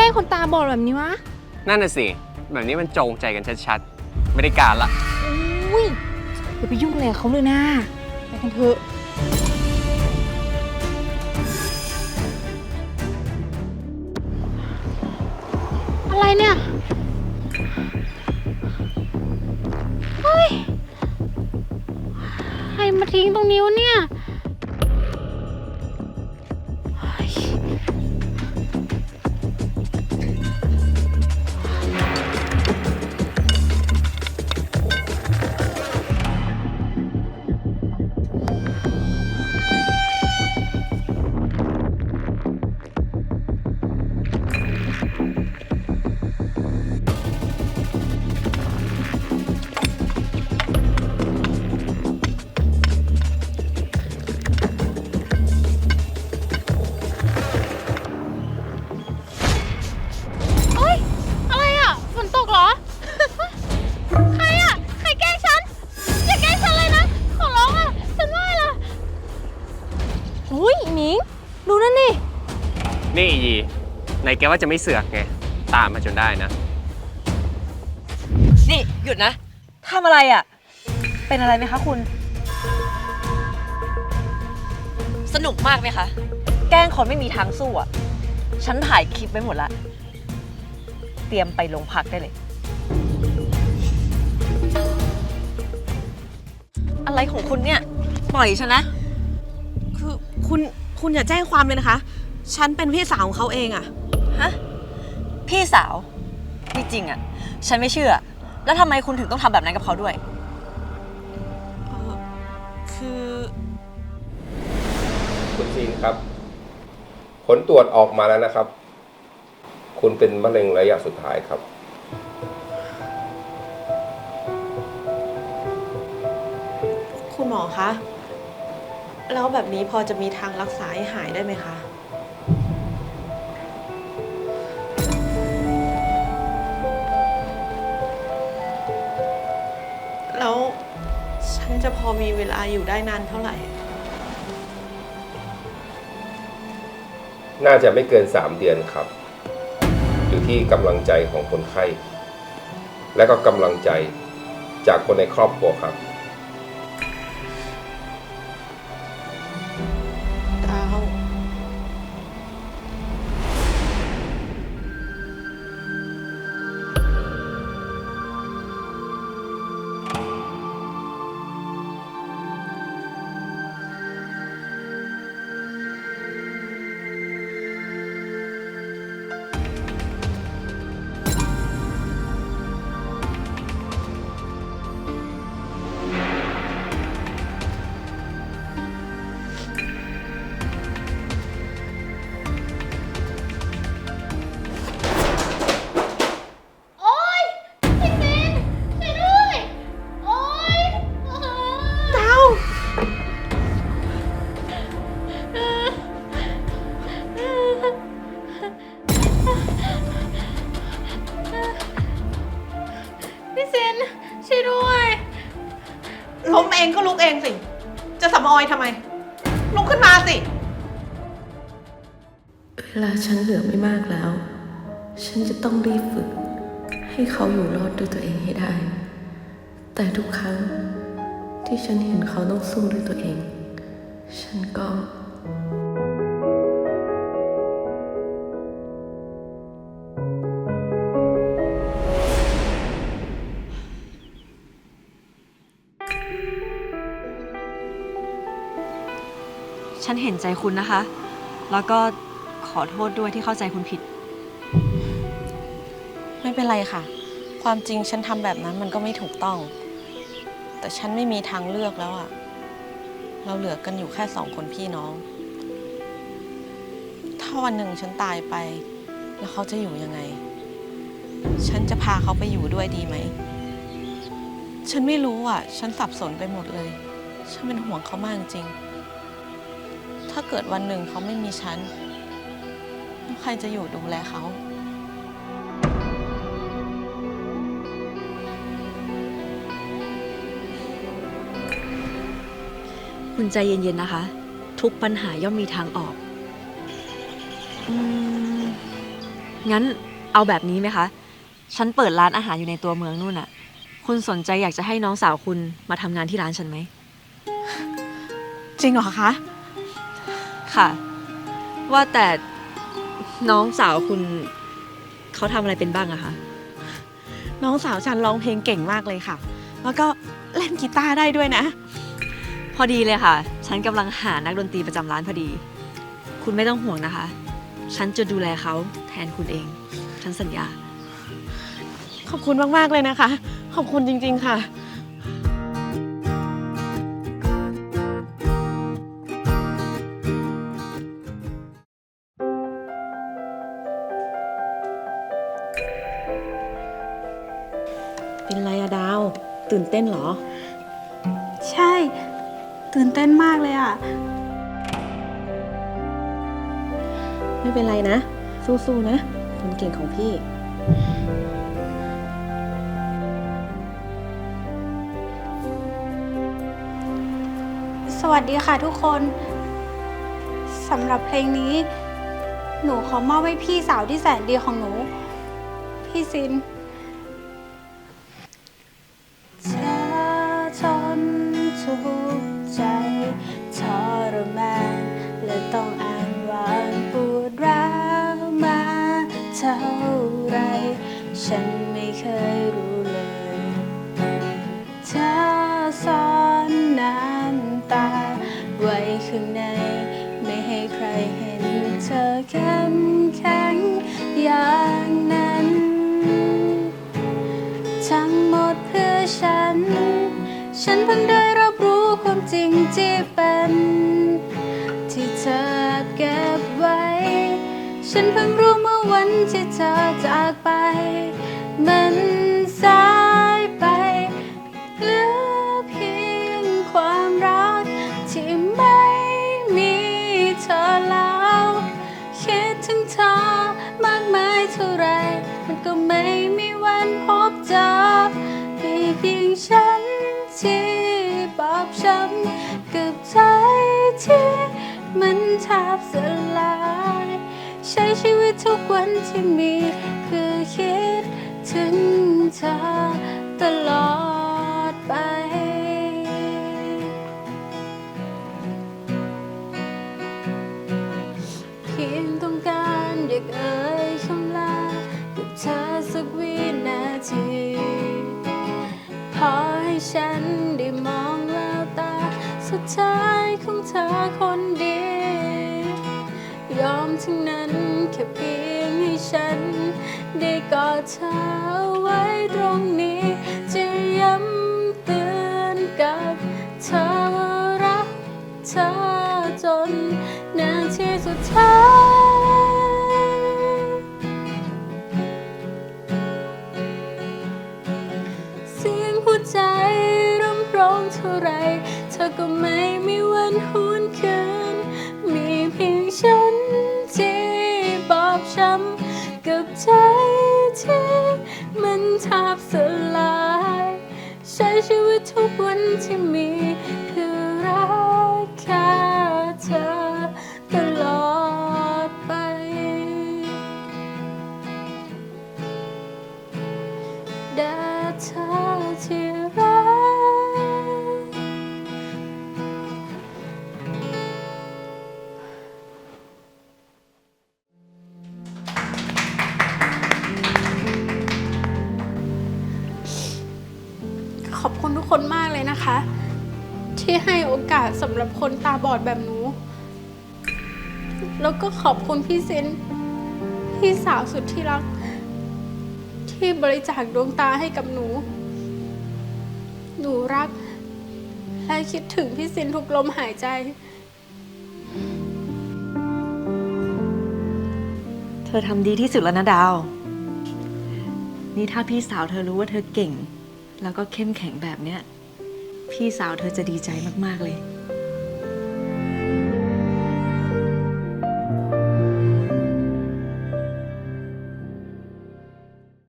ล้งคนตาบอดแบบนี้วะ นั่นน่ะสิ แบบนี้มันจงใจกันชัดๆ ไม่ได้การละ อุ้ยอย่าไปยุ่งอะไรกับเขาเลยนะไปกันเถอะ อะไรเนี่ย เฮ้ย ใครมาทิ้งตรงนี้วะเนี่ย นี่อียีไหนแกว่าจะไม่เสือกไง ตามมาจนได้นะ นี่หยุดนะทำอะไรอะ่ะ เป็นอะไรไหมคะคุณ สนุกมากไหมคะ แกล้งคนไม่มีทางสู้อะ่ะ ฉันถ่ายคลิปไว้หมดละ เตรียมไปโรงพักได้เลย อะไรของคุณเนี่ย ปล่อยฉันนะ คือคุณคุณอย่าแจ้งความเลยนะคะ ฉันเป็นพี่สาวของเขาเองอะฮะ พี่สาวนี่จริงอะ่ะฉันไม่เชื่อ แล้วทำไมคุณถึงต้องทำแบบนั้นกับเขาด้วย เอ่อคือ คุณซีนครับ ผลตรวจออกมาแล้วนะครับ คุณเป็นมะเร็งระยะสุดท้ายครับ คุณหมอคะ แล้วแบบนี้พอจะมีทางรักษาให้หายได้ไหมคะ แล้วฉันจะพอมีเวลาอยู่ได้นานเท่าไหร่ น่าจะไม่เกิน 3 เดือนครับ อยู่ที่กำลังใจของคนไข้ และก็กำลังใจจากคนในครอบครัวครับ พี่ซินช่วยด้วย ล้มเองก็ลุกเองสิ จะสำออยทำไม ลุกขึ้นมาสิ เวลาฉันเหลือไม่มากแล้ว ฉันจะต้องรีบฝึก ให้เขาอยู่รอดด้วยตัวเองให้ได้ แต่ทุกครั้งที่ฉันเห็นเขาต้องสู้ด้วยตัวเอง ฉันก็ ฉันเห็นใจคุณนะคะ แล้วก็ขอโทษด้วยที่เข้าใจคุณผิด ไม่เป็นไรค่ะ ความจริงฉันทำแบบนั้นมันก็ไม่ถูกต้อง แต่ฉันไม่มีทางเลือกแล้วอะเราเหลือกันอยู่แค่สองคนพี่น้อง ถ้าวันหนึ่งฉันตายไป แล้วเขาจะอยู่ยังไง ฉันจะพาเขาไปอยู่ด้วยดีไหม ฉันไม่รู้อะ ฉันสับสนไปหมดเลย ฉันเป็นห่วงเขามากจริง ถ้าเกิดวันหนึ่งเขาไม่มีฉันแล้วใครจะอยู่ดูแลเขา คุณใจเย็น ๆ นะคะ ทุกปัญหาย่อมมีทางออกอืมงั้นเอาแบบนี้ไหมคะ ฉันเปิดร้านอาหารอยู่ในตัวเมืองนู่นน่ะคุณสนใจอยากจะให้น้องสาวคุณมาทำงานที่ร้านฉันไหม จริงเหรอคะ ค่ะ ว่าแต่น้องสาวคุณเขาทำอะไรเป็นบ้างอะคะน้องสาวฉันร้องเพลงเก่งมากเลยค่ะ แล้วก็เล่นกีตาร์ได้ด้วยนะ พอดีเลยค่ะ ฉันกำลังหานักดนตรีประจำร้านพอดี คุณไม่ต้องห่วงนะคะ ฉันจะดูแลเขาแทนคุณเอง ฉันสัญญา ขอบคุณมาก ๆ เลยนะคะ ขอบคุณจริง ๆ ค่ะ เป็นไรอะดาว ตื่นเต้นเหรอ ใช่ ตื่นเต้นมากเลยอะไม่เป็นไรนะ สู้ๆนะ คนเก่งของพี่ สวัสดีค่ะทุกคนสำหรับเพลงนี้ หนูขอมอบให้พี่สาวที่แสนดีของหนู พี่ซิน ฉันไม่เคยรู้เลยเธอซ่อนน้ำตา ไว้ข้างใน ไม่ให้ใครเห็นเธอเข้มแข็งอย่างนั้น ทั้งหมดเพื่อฉัน ฉันเพิ่งได้รับรู้ความจริงที่เป็น ที่เธอเก็บ ฉันเพิ่งรู้เมื่อวันที่เธอจากไป มันสายไปเหลือเพียงความรัก ที่ไม่มีเธอแล้ว คิดถึงเธอมากมายเท่าไร มันก็ไม่มีวันพบเจอมีเพียงฉันที่บอบช้ำกับใจที่มันแทบสลาย ช้ชีวิตทุกวันที่มีเพื่อคิดถึงเธอตลอดไป เพียงต้องการเด็กเอ่ยคำลากับเธอสักวินาที พอให้ฉันได้มองแววตา สุดท้ายของเธอคนเดียวยอมทั้งนั้น ค่เพียงให้ฉัน ได้กอดเธอไว้ตรง แทบสลาย ใช้ชีวิตทุกวันที่มี ที่ให้โอกาสสำหรับคนตาบอดแบบหนู แล้วก็ขอบคุณพี่เซนพี่สาวสุดที่รัก ที่บริจาคดวงตาให้กับหนู หนูรัก และคิดถึงพี่ซินทุกลมหายใจ เธอทำดีที่สุดแล้วนะดาว นี่ถ้าพี่สาวเธอรู้ว่าเธอเก่ง แล้วก็เข้มแข็งแบบเนี้ย พี่สาวเธอจะดีใจมาก ๆ เลย